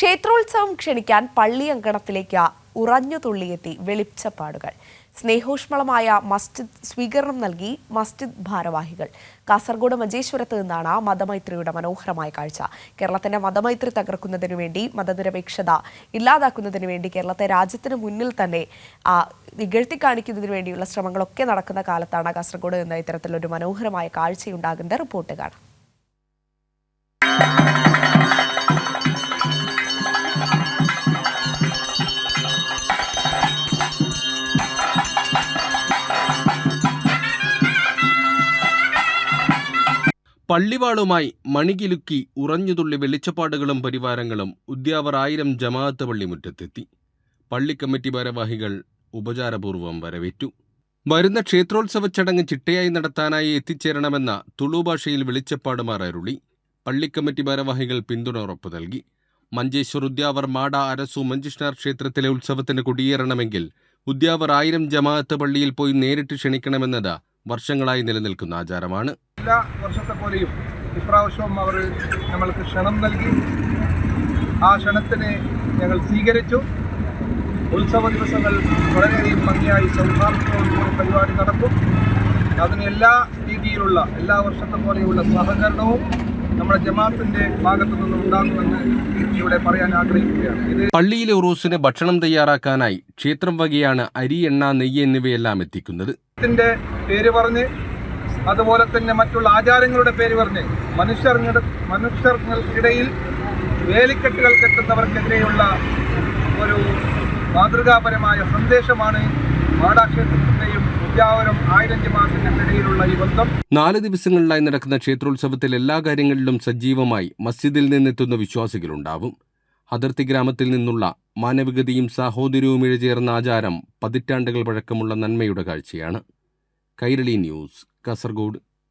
ക്ഷേത്രോത്സവം ക്ഷണിക്കാൻ പള്ളി അങ്കണത്തിലേക്ക് ഉറഞ്ഞു തുള്ളിയെത്തി വെളിച്ചപ്പാടുകൾ സ്നേഹോഷ്മളമായ മസ്ജിദ് സ്വീകരണം നൽകി മസ്ജിദ് ഭാരവാഹികൾ. കാസർഗോഡ് മഞ്ചേശ്വരത്ത് നിന്നാണ് മതമൈത്രിയുടെ മനോഹരമായ കാഴ്ച. കേരളത്തിന്റെ മതമൈത്രി തകർക്കുന്നതിനു വേണ്ടി മതനിരപേക്ഷത ഇല്ലാതാക്കുന്നതിനു വേണ്ടി കേരളത്തെ രാജ്യത്തിന് മുന്നിൽ തന്നെ ആ, കാണിക്കുന്നതിനു വേണ്ടിയുള്ള ശ്രമങ്ങളൊക്കെ നടക്കുന്ന കാലത്താണ് കാസർഗോഡ് നിന്ന് ഇത്തരത്തിലൊരു മനോഹരമായ കാഴ്ചയുണ്ടാകുന്നത്. റിപ്പോർട്ട് കാണാം. പള്ളിവാളുമായി മണികിലുക്കി ഉറഞ്ഞുതുള്ളി വെളിച്ചപ്പാടുകളും പരിവാരങ്ങളും ഉദ്യാവർ ആയിരം ജമാഅത്ത് പള്ളിമുറ്റത്തെത്തി. പള്ളി കമ്മിറ്റി ഭാരവാഹികൾ ഉപചാരപൂർവം വരവേറ്റു. വരുന്ന ക്ഷേത്രോത്സവ ചടങ്ങ് ചിട്ടയായി നടത്താനായി എത്തിച്ചേരണമെന്ന തുളു ഭാഷയിൽ വെളിച്ചപ്പാടുമാർ അരുളി. പള്ളി കമ്മിറ്റി ഭാരവാഹികൾ പിന്തുണ ഉറപ്പു നൽകി. മഞ്ചേശ്വർ ഉദ്യാവർ മാട അരസു മഞ്ചിഷ്ണാർ ക്ഷേത്രത്തിലെ ഉത്സവത്തിന് കുടിയേറണമെങ്കിൽ ഉദ്യാവർ ആയിരം ജമാഅത്ത് പള്ളിയിൽ പോയി നേരിട്ട് ക്ഷണിക്കണമെന്നത് വർഷങ്ങളായി നിലനിൽക്കുന്ന ആചാരമാണ്. എല്ലാ വർഷത്തെ പോലെയും ഇപ്രാവശ്യവും അവർ നമ്മൾക്ക് ക്ഷണം നൽകി. ആ ക്ഷണത്തിനെ ഞങ്ങൾ സ്വീകരിച്ചു. ഉത്സവ ദിവസങ്ങൾ വളരെയധികം ഭംഗിയായി സൗഹാർദ്ദത്തോടുകൂടി പരിപാടി നടക്കും. അതിന് എല്ലാ രീതിയിലുള്ള എല്ലാ വർഷത്തെ പോലെയുള്ള സഹകരണവും നമ്മുടെ ജമാഅത്തിന്റെ ഭാഗത്തു നിന്നും ഉണ്ടാകുമെന്ന് ഇവിടെ പറയാൻ ആഗ്രഹിക്കുകയാണ്. പള്ളിയിലെ ഉറൂസിന് ഭക്ഷണം തയ്യാറാക്കാനായി ക്ഷേത്രം വകയാണ് അരി എണ്ണ നെയ്യ് എന്നിവയെല്ലാം എത്തിക്കുന്നത്. പേര് പറഞ്ഞ് അതുപോലെ തന്നെ മറ്റുള്ള ആചാരങ്ങളുടെ പേര് പറഞ്ഞ് മനുഷ്യർ മനുഷ്യർക്കിടയിൽ വേലിക്കെട്ടുകൾ കെട്ടുന്നവർക്കെതിരെയുള്ള ഒരു മാതൃകാപരമായ സന്ദേശമാണ് മാടാക്ഷേത്രത്തിന്റെയും ഉദ്യാവരം ആയിരഞ്ച് ഇടയിലുള്ള ഈ ബന്ധം നാല് ദിവസങ്ങളിലായി നടക്കുന്ന ക്ഷേത്രോത്സവത്തിൽ എല്ലാ കാര്യങ്ങളിലും സജീവമായി മസ്ജിദിൽ നിന്നെത്തുന്ന വിശ്വാസികളുണ്ടാവും. അതിർത്തി ഗ്രാമത്തിൽ നിന്നുള്ള മാനവികതയും സാഹോദര്യവും ഇഴചേർന്ന ആചാരം പതിറ്റാണ്ടുകൾ പഴക്കമുള്ള നന്മയുടെ കാഴ്ചയാണ്. കൈരളി ന്യൂസ് കാസർഗോഡ്.